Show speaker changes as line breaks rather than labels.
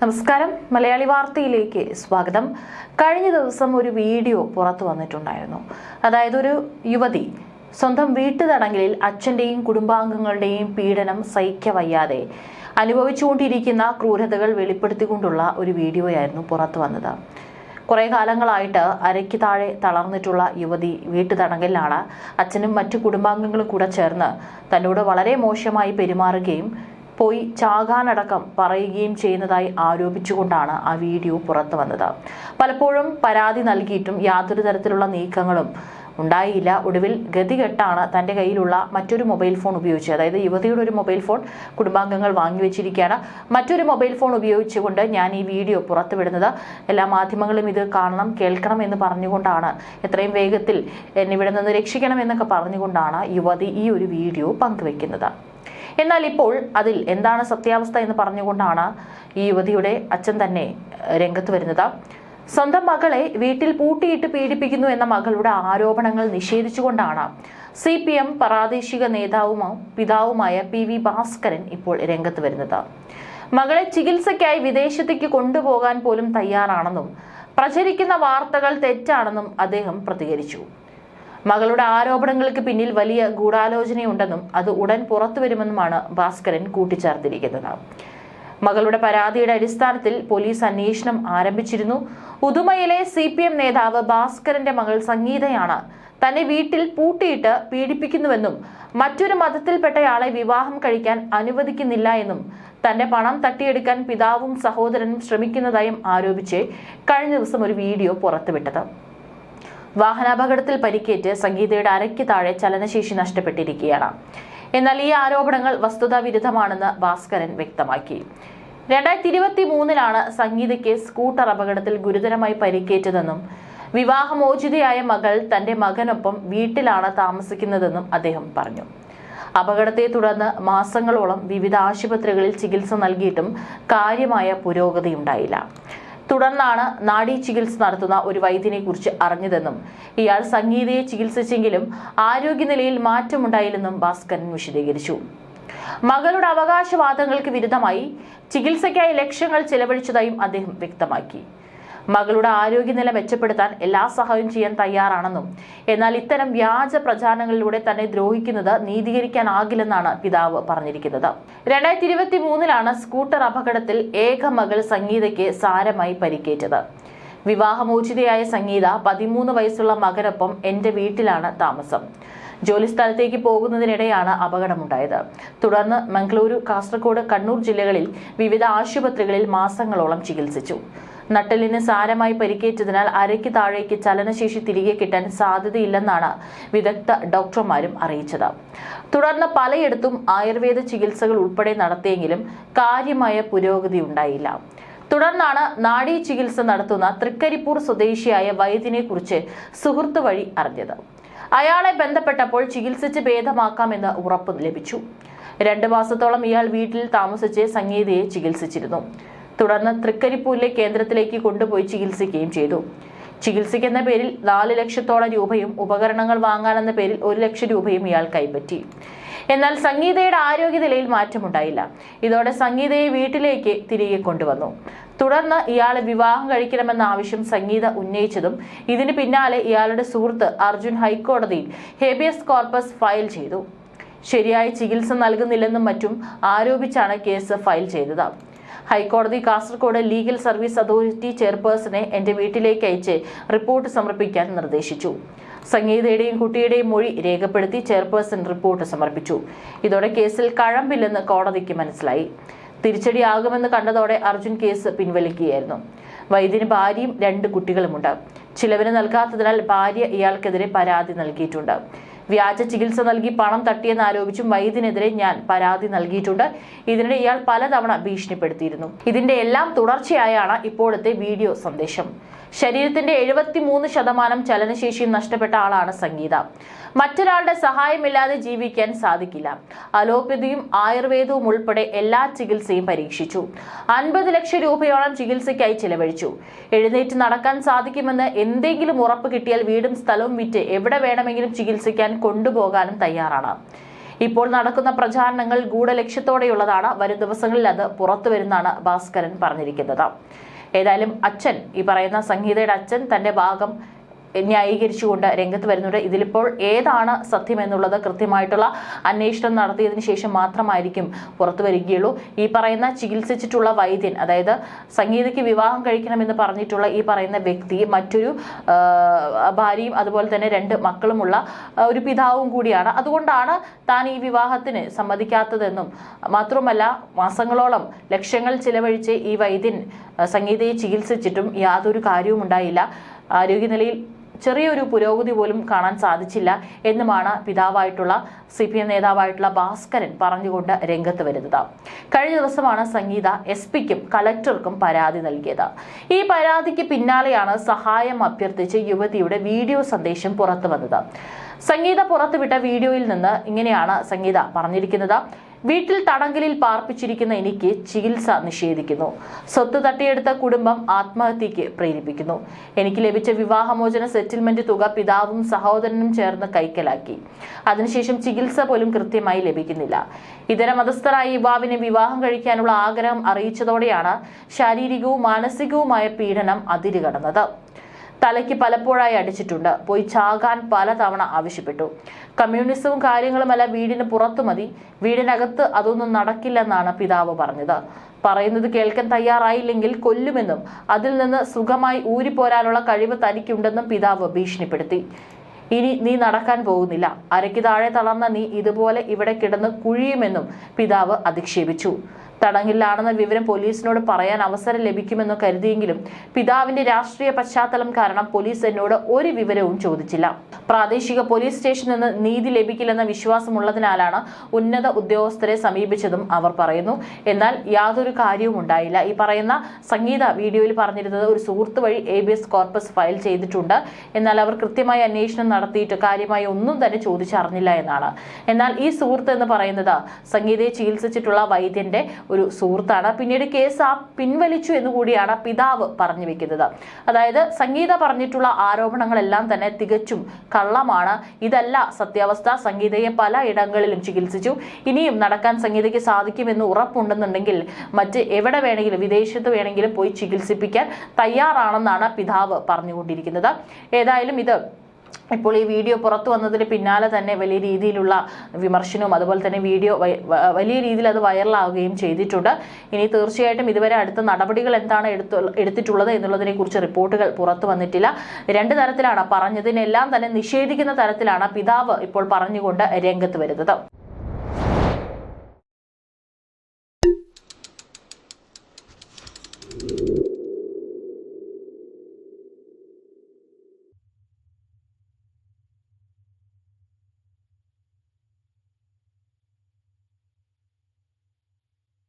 നമസ്കാരം. മലയാളി വാർത്തയിലേക്ക് സ്വാഗതം. കഴിഞ്ഞ ദിവസം ഒരു വീഡിയോ പുറത്തു വന്നിട്ടുണ്ടായിരുന്നു. അതായത് ഒരു യുവതി സ്വന്തം വീട്ടുതടങ്കലിൽ അച്ഛന്റെയും കുടുംബാംഗങ്ങളുടെയും പീഡനം സഹിക്കവയ്യാതെ അനുഭവിച്ചുകൊണ്ടിരിക്കുന്ന ക്രൂരതകൾ വെളിപ്പെടുത്തിക്കൊണ്ടുള്ള ഒരു വീഡിയോയായിരുന്നു പുറത്തു വന്നത്. കുറേ കാലങ്ങളായിട്ട് അരയ്ക്ക് താഴെ തളർന്നിട്ടുള്ള യുവതി വീട്ടുതടങ്കലിലാണ് അച്ഛനും മറ്റു കുടുംബാംഗങ്ങളും കൂടെ ചേർന്ന് തന്നോട് വളരെ മോശമായി പെരുമാറുകയും പോയി ചാകാനടക്കം പറയുകയും ചെയ്യുന്നതായി ആരോപിച്ചുകൊണ്ടാണ് ആ വീഡിയോ പുറത്തു വന്നത്. പലപ്പോഴും പരാതി നൽകിയിട്ടും യാതൊരു തരത്തിലുള്ള നീക്കങ്ങളും ഉണ്ടായില്ല. ഒടുവിൽ ഗതികെട്ടാണ് തന്റെ കയ്യിലുള്ള മറ്റൊരു മൊബൈൽ ഫോൺ ഉപയോഗിച്ച് അതായത് യുവതിയുടെ ഒരു മൊബൈൽ ഫോൺ കുടുംബാംഗങ്ങൾ വാങ്ങിവെച്ചിരിക്കുകയാണ് മറ്റൊരു മൊബൈൽ ഫോൺ ഉപയോഗിച്ചുകൊണ്ട് ഞാൻ ഈ വീഡിയോ പുറത്തുവിടുന്നത്. എല്ലാ മാധ്യമങ്ങളും ഇത് കാണണം കേൾക്കണം എന്ന് പറഞ്ഞുകൊണ്ടാണ്. എത്രയും വേഗത്തിൽ എന്നെ ഇവിടെ നിന്ന് രക്ഷിക്കണം എന്നൊക്കെ പറഞ്ഞുകൊണ്ടാണ് യുവതി ഈ ഒരു വീഡിയോ പങ്കുവെക്കുന്നത്. എന്നാൽ ഇപ്പോൾ അതിൽ എന്താണ് സത്യാവസ്ഥ എന്ന് പറഞ്ഞുകൊണ്ടാണ് ഈ യുവതിയുടെ അച്ഛൻ തന്നെ രംഗത്ത് വരുന്നത്. സ്വന്തം മകളെ വീട്ടിൽ പൂട്ടിയിട്ട് പീഡിപ്പിക്കുന്നു എന്ന മകളുടെ ആരോപണങ്ങൾ നിഷേധിച്ചുകൊണ്ടാണ് സി പി എം പ്രാദേശിക നേതാവുമോ പിതാവുമായ പി വി ഭാസ്കരൻ ഇപ്പോൾ രംഗത്ത് വരുന്നത്. മകളെ ചികിത്സയ്ക്കായി വിദേശത്തേക്ക് കൊണ്ടുപോകാൻ പോലും തയ്യാറാണെന്നും പ്രചരിക്കുന്ന വാർത്തകൾ തെറ്റാണെന്നും അദ്ദേഹം പ്രതികരിച്ചു. മകളുടെ ആരോപണങ്ങൾക്ക് പിന്നിൽ വലിയ ഗൂഢാലോചനയുണ്ടെന്നും അത് ഉടൻ പുറത്തു വരുമെന്നുമാണ് ഭാസ്കരൻ കൂട്ടിച്ചേർത്തിരിക്കുന്നത്. മകളുടെ പരാതിയുടെ അടിസ്ഥാനത്തിൽ പോലീസ് അന്വേഷണം ആരംഭിച്ചിരുന്നു. ഉദുമയിലെ സി പി എം നേതാവ് ഭാസ്കരന്റെ മകൾ സംഗീതയാണ് തന്നെ വീട്ടിൽ പൂട്ടിയിട്ട് പീഡിപ്പിക്കുന്നുവെന്നും മറ്റൊരു മതത്തിൽപ്പെട്ടയാളെ വിവാഹം കഴിക്കാൻ അനുവദിക്കുന്നില്ല എന്നും തന്റെ പണം തട്ടിയെടുക്കാൻ പിതാവും സഹോദരനും ശ്രമിക്കുന്നതായും ആരോപിച്ച് കഴിഞ്ഞ ദിവസം ഒരു വീഡിയോ പുറത്തുവിട്ടത്. വാഹനാപകടത്തിൽ പരിക്കേറ്റ് സംഗീതയുടെ അരയ്ക്ക് താഴെ ചലനശേഷി നഷ്ടപ്പെട്ടിരിക്കുകയാണ്. എന്നാൽ ഈ ആരോപണങ്ങൾ വസ്തുതാ വിരുദ്ധമാണെന്ന് ഭാസ്കരൻ വ്യക്തമാക്കി. രണ്ടായിരത്തി ഇരുപത്തി മൂന്നിലാണ് സംഗീതയ്ക്ക് സ്കൂട്ടർ അപകടത്തിൽ ഗുരുതരമായി പരിക്കേറ്റതെന്നും വിവാഹമോചിതയായ മകൾ തന്റെ മകനൊപ്പം വീട്ടിലാണ് താമസിക്കുന്നതെന്നും അദ്ദേഹം പറഞ്ഞു. അപകടത്തെ തുടർന്ന് മാസങ്ങളോളം വിവിധ ആശുപത്രികളിൽ ചികിത്സ നൽകിയിട്ടും കാര്യമായ പുരോഗതിയുണ്ടായില്ല. തുടർന്നാണ് നാഡീ ചികിത്സ നടത്തുന്ന ഒരു വൈദ്യനെ കുറിച്ച് അറിഞ്ഞതെന്നും ഇയാൾ സംഗീതയെ ചികിത്സിച്ചെങ്കിലും ആരോഗ്യനിലയിൽ മാറ്റമുണ്ടായില്ലെന്നും ഭാസ്കരൻ വിശദീകരിച്ചു. മകളുടെ അവകാശവാദങ്ങൾക്ക് വിരുദ്ധമായി ചികിത്സയ്ക്കായി ലക്ഷങ്ങൾ ചെലവഴിച്ചതായും അദ്ദേഹം വ്യക്തമാക്കി. മകളുടെ ആരോഗ്യനില മെച്ചപ്പെടുത്താൻ എല്ലാ സഹായവും ചെയ്യാൻ തയ്യാറാണെന്നും എന്നാൽ ഇത്തരം വ്യാജ പ്രചാരണങ്ങളിലൂടെ തന്നെ ദ്രോഹിക്കുന്നത് നീതീകരിക്കാനാകില്ലെന്നാണ് പിതാവ് പറഞ്ഞിരിക്കുന്നത്. രണ്ടായിരത്തി ഇരുപത്തി മൂന്നിലാണ് സ്കൂട്ടർ അപകടത്തിൽ ഏക മകൾ സംഗീതയ്ക്ക് സാരമായി പരിക്കേറ്റത്. വിവാഹമോചിതയായ സംഗീത പതിമൂന്ന് വയസ്സുള്ള മകനൊപ്പം എന്റെ വീട്ടിലാണ് താമസം. ജോലി സ്ഥലത്തേക്ക് പോകുന്നതിനിടെയാണ് അപകടമുണ്ടായത്. തുടർന്ന് മംഗളൂരു കാസർഗോഡ് കണ്ണൂർ ജില്ലകളിൽ വിവിധ ആശുപത്രികളിൽ മാസങ്ങളോളം ചികിത്സിച്ചു. നട്ടലിന് സാരമായി പരിക്കേറ്റതിനാൽ അരയ്ക്ക് താഴേക്ക് ചലനശേഷി തിരികെ കിട്ടാൻ സാധ്യതയില്ലെന്നാണ് വിദഗ്ധ ഡോക്ടർമാരും അറിയിച്ചത്. തുടർന്ന് പലയിടത്തും ആയുർവേദ ചികിത്സകൾ ഉൾപ്പെടെ നടത്തിയെങ്കിലും കാര്യമായ പുരോഗതി ഉണ്ടായില്ല. തുടർന്നാണ് നാഡീ ചികിത്സ നടത്തുന്ന തൃക്കരിപ്പൂർ സ്വദേശിയായ വൈദ്യനെ കുറിച്ച് സുഹൃത്ത് വഴി അറിഞ്ഞത്. അയാളെ ബന്ധപ്പെട്ടപ്പോൾ ചികിത്സിച്ച് ഭേദമാക്കാമെന്ന് ഉറപ്പ് ലഭിച്ചു. രണ്ട് മാസത്തോളം ഇയാൾ വീട്ടിൽ താമസിച്ച് സംഗീതയെ ചികിത്സിച്ചിരുന്നു. തുടർന്ന് തൃക്കരിപ്പൂരിലെ കേന്ദ്രത്തിലേക്ക് കൊണ്ടുപോയി ചികിത്സിക്കുകയും ചെയ്തു. ചികിത്സിക്കുന്ന പേരിൽ നാല് ലക്ഷത്തോളം രൂപയും ഉപകരണങ്ങൾ വാങ്ങാനെന്ന പേരിൽ ഒരു ലക്ഷം രൂപയും ഇയാൾ കൈപ്പറ്റി. എന്നാൽ സംഗീതയുടെ ആരോഗ്യനിലയിൽ മാറ്റമുണ്ടായില്ല. ഇതോടെ സംഗീതയെ വീട്ടിലേക്ക് തിരികെ കൊണ്ടുവന്നു. തുടർന്ന് ഇയാളെ വിവാഹം കഴിക്കണമെന്ന ആവശ്യം സംഗീത ഉന്നയിച്ചതും ഇതിന് പിന്നാലെ ഇയാളുടെ സുഹൃത്ത് അർജുൻ ഹൈക്കോടതിയിൽ ഹേബിയസ് കോർപ്പസ് ഫയൽ ചെയ്തു. ശരിയായ ചികിത്സ നൽകുന്നില്ലെന്നും മറ്റും ആരോപിച്ചാണ് കേസ് ഫയൽ ചെയ്തത്. ഹൈക്കോടതി കാസർകോട് ലീഗൽ സർവീസ് അതോറിറ്റി ചെയർപേഴ്സണെ എന്റെ വീട്ടിലേക്ക് അയച്ച് റിപ്പോർട്ട് സമർപ്പിക്കാൻ നിർദ്ദേശിച്ചു. സംഗീതയുടെയും കുട്ടിയുടെയും മൊഴി രേഖപ്പെടുത്തി ചെയർപേഴ്സൺ റിപ്പോർട്ട് സമർപ്പിച്ചു. ഇതോടെ കേസിൽ കഴമ്പില്ലെന്ന് കോടതിക്ക് മനസ്സിലായി. തിരിച്ചടിയാകുമെന്ന് കണ്ടതോടെ അർജുൻ കേസ് പിൻവലിക്കുകയായിരുന്നു. വൈദ്യന് ഭാര്യയും രണ്ട് കുട്ടികളുമുണ്ട്. ചിലവിന് നൽകാത്തതിനാൽ ഭാര്യ ഇയാൾക്കെതിരെ പരാതി നൽകിയിട്ടുണ്ട്. വ്യാജ ചികിത്സ നൽകി പണം തട്ടിയെന്നാരോപിച്ചും വൈദ്യനെതിരെ ഞാൻ പരാതി നൽകിയിട്ടുണ്ട്. ഇതിനിടെ ഇയാൾ പലതവണ ഭീഷണിപ്പെടുത്തിയിരുന്നു. ഇതിന്റെ എല്ലാം തുടർച്ചയായാണ് ഇപ്പോഴത്തെ വീഡിയോ സന്ദേശം. ശരീരത്തിന്റെ എഴുപത്തിമൂന്ന് ശതമാനം ചലനശേഷിയും നഷ്ടപ്പെട്ട ആളാണ് സംഗീത. മറ്റൊരാളുടെ സഹായമില്ലാതെ ജീവിക്കാൻ സാധിക്കില്ല. അലോപ്പതിയും ആയുർവേദവും ഉൾപ്പെടെ എല്ലാ ചികിത്സയും പരീക്ഷിച്ചു. അൻപത് ലക്ഷം രൂപയോളം ചികിത്സയ്ക്കായി ചിലവഴിച്ചു. എഴുന്നേറ്റ് നടക്കാൻ സാധിക്കുമെന്ന് എന്തെങ്കിലും ഉറപ്പ് കിട്ടിയാൽ വീടും സ്ഥലവും വിറ്റ് എവിടെ വേണമെങ്കിലും ചികിത്സിക്കാൻ കൊണ്ടുപോകാനും തയ്യാറാണ്. ഇപ്പോൾ നടക്കുന്ന പ്രചാരണങ്ങൾ ഗൂഢലക്ഷ്യത്തോടെയുള്ളതാണ്. വരും ദിവസങ്ങളിൽ അത് പുറത്തു വരുന്നതാണ് ഭാസ്കരൻ പറഞ്ഞിരിക്കുന്നത്. ഏതായാലും അച്ഛൻ ഈ പറയുന്ന സംഗീതയുടെ അച്ഛൻ തന്റെ ഭാഗം ന്യായീകരിച്ചുകൊണ്ട് രംഗത്ത് വരുന്നുണ്ട് ഇതിലിപ്പോൾ ഏതാണ് സത്യമെന്നുള്ളത് കൃത്യമായിട്ടുള്ള അന്വേഷണം നടത്തിയതിനു ശേഷം മാത്രമായിരിക്കും പുറത്തു വരികയുള്ളൂ. ഈ പറയുന്ന ചികിത്സിച്ചിട്ടുള്ള വൈദ്യൻ അതായത് സംഗീതയ്ക്ക് വിവാഹം കഴിക്കണമെന്ന് പറഞ്ഞിട്ടുള്ള ഈ പറയുന്ന വ്യക്തി മറ്റൊരു ഭാര്യയും അതുപോലെ തന്നെ രണ്ട് മക്കളുമുള്ള ഒരു പിതാവും കൂടിയാണ്. അതുകൊണ്ടാണ് താൻ ഈ വിവാഹത്തിന് സമ്മതിക്കാത്തതെന്നും മാത്രമല്ല മാസങ്ങളോളം ലക്ഷങ്ങൾ ചിലവഴിച്ച് ഈ വൈദ്യൻ സംഗീതയെ ചികിത്സിച്ചിട്ടും യാതൊരു കാര്യവും ഉണ്ടായില്ല ആരോഗ്യനിലയിൽ ചെറിയൊരു പുരോഗതി പോലും കാണാൻ സാധിച്ചില്ല എന്നുമാണ് പിതാവായിട്ടുള്ള സി പി എം നേതാവായിട്ടുള്ള ഭാസ്കരൻ പറഞ്ഞുകൊണ്ട് രംഗത്ത് വരുന്നത്. കഴിഞ്ഞ ദിവസമാണ് സംഗീത എസ് പിക്കും കളക്ടർക്കും പരാതി നൽകിയത്. ഈ പരാതിക്ക് പിന്നാലെയാണ് സഹായം അഭ്യർത്ഥിച്ച് യുവതിയുടെ വീഡിയോ സന്ദേശം പുറത്തു വന്നത്. സംഗീത പുറത്തുവിട്ട വീഡിയോയിൽ നിന്ന് ഇങ്ങനെയാണ് സംഗീത പറഞ്ഞിരിക്കുന്നത്. വീട്ടിൽ തടങ്കലിൽ പാർപ്പിച്ചിരിക്കുന്ന എനിക്ക് ചികിത്സ നിഷേധിക്കുന്നു. സ്വത്ത് തട്ടിയെടുത്ത കുടുംബം ആത്മഹത്യക്ക് പ്രേരിപ്പിക്കുന്നു. എനിക്ക് ലഭിച്ച വിവാഹമോചന സെറ്റിൽമെന്റ് തുക പിതാവും സഹോദരനും ചേർന്ന് കൈക്കലാക്കി. അതിനുശേഷം ചികിത്സ പോലും കൃത്യമായി ലഭിക്കുന്നില്ല. ഇതര മതസ്ഥരായ യുവാവിനെ വിവാഹം കഴിക്കാനുള്ള ആഗ്രഹം അറിയിച്ചതോടെയാണ് ശാരീരികവും മാനസികവുമായ പീഡനം അതിരുകടന്നത്. തലയ്ക്ക് പലപ്പോഴായി അടിച്ചിട്ടുണ്ട്. പോയി ചാകാൻ പലതവണ ആവശ്യപ്പെട്ടു. കമ്മ്യൂണിസവും കാര്യങ്ങളുമല്ല വീടിന് പുറത്തു മതി. വീടിനകത്ത് അതൊന്നും നടക്കില്ലെന്നാണ് പിതാവ് പറഞ്ഞത്. പറയുന്നത് കേൾക്കാൻ തയ്യാറായില്ലെങ്കിൽ കൊല്ലുമെന്നും അതിൽ നിന്ന് സുഖമായി ഊരിപ്പോരാനുള്ള കഴിവ് തനിക്കുണ്ടെന്നും പിതാവ് ഭീഷണിപ്പെടുത്തി. ഇനി നീ നടക്കാൻ പോകുന്നില്ല. അരയ്ക്ക് താഴെ തളർന്ന നീ ഇതുപോലെ ഇവിടെ കിടന്ന് കുഴിയുമെന്നും പിതാവ് അധിക്ഷേപിച്ചു. തടങ്കിലാണെന്ന വിവരം പോലീസിനോട് പറയാൻ അവസരം ലഭിക്കുമെന്ന് കരുതിയെങ്കിലും പിതാവിന്റെ രാഷ്ട്രീയ പശ്ചാത്തലം കാരണം പോലീസ് എന്നോട് ഒരു വിവരവും ചോദിച്ചില്ല. പ്രാദേശിക പോലീസ് സ്റ്റേഷനിൽ നിന്ന് നീതി ലഭിക്കില്ലെന്ന വിശ്വാസമുള്ളതിനാലാണ് ഉന്നത ഉദ്യോഗസ്ഥരെ സമീപിച്ചതും അവർ പറയുന്നു. എന്നാൽ യാതൊരു കാര്യവും ഉണ്ടായില്ല. ഈ പറയുന്ന സംഗീത വീഡിയോയിൽ പറഞ്ഞിരുന്നത് ഒരു സുഹൃത്ത് വഴി habeas corpus file ചെയ്തിട്ടുണ്ട്. എന്നാൽ അവർ കൃത്യമായി അന്വേഷണം നടത്തിയിട്ട് കാര്യമായി ഒന്നും തന്നെ ചോദിച്ചറിഞ്ഞില്ല എന്നാണ്. എന്നാൽ ഈ സുഹൃത്ത് എന്ന് പറയുന്നത് സംഗീതയെ ചികിത്സിച്ചിട്ടുള്ള വൈദ്യന്റെ ഒരു സുഹൃത്താണ്. പിന്നീട് കേസ് ആ പിൻവലിച്ചു എന്ന് കൂടിയാണ് പിതാവ് പറഞ്ഞു വെക്കുന്നത്. അതായത് സംഗീത പറഞ്ഞിട്ടുള്ള ആരോപണങ്ങളെല്ലാം തന്നെ തികച്ചും കള്ളമാണ്. ഇതല്ല സത്യാവസ്ഥ. സംഗീതയെ പല ഇടങ്ങളിലും ചികിത്സിച്ചു. ഇനിയും നടക്കാൻ സംഗീതയ്ക്ക് സാധിക്കുമെന്ന് ഉറപ്പുണ്ടെന്നുണ്ടെങ്കിൽ മറ്റ് എവിടെ വേണമെങ്കിലും വിദേശത്ത് വേണമെങ്കിലും പോയി ചികിത്സിപ്പിക്കാൻ തയ്യാറാണെന്നാണ് പിതാവ് പറഞ്ഞുകൊണ്ടിരിക്കുന്നത്. ഏതായാലും ഇത് ഇപ്പോൾ ഈ വീഡിയോ പുറത്തു വന്നതിന് പിന്നാലെ തന്നെ വലിയ രീതിയിലുള്ള വിമർശനവും അതുപോലെ തന്നെ വീഡിയോ വലിയ രീതിയിൽ അത് വൈറലാവുകയും ചെയ്തിട്ടുണ്ട്. ഇനി തീർച്ചയായിട്ടും ഇതുവരെ അടുത്ത നടപടികൾ എന്താണ് എടുത്തു എടുത്തിട്ടുള്ളത് എന്നുള്ളതിനെ കുറിച്ച് റിപ്പോർട്ടുകൾ പുറത്തു വന്നിട്ടില്ല. രണ്ട് തരത്തിലാണ് പറഞ്ഞതിനെല്ലാം തന്നെ നിഷേധിക്കുന്ന തരത്തിലാണ് പിതാവ് ഇപ്പോൾ പറഞ്ഞുകൊണ്ട് രംഗത്ത് വരുന്നത്.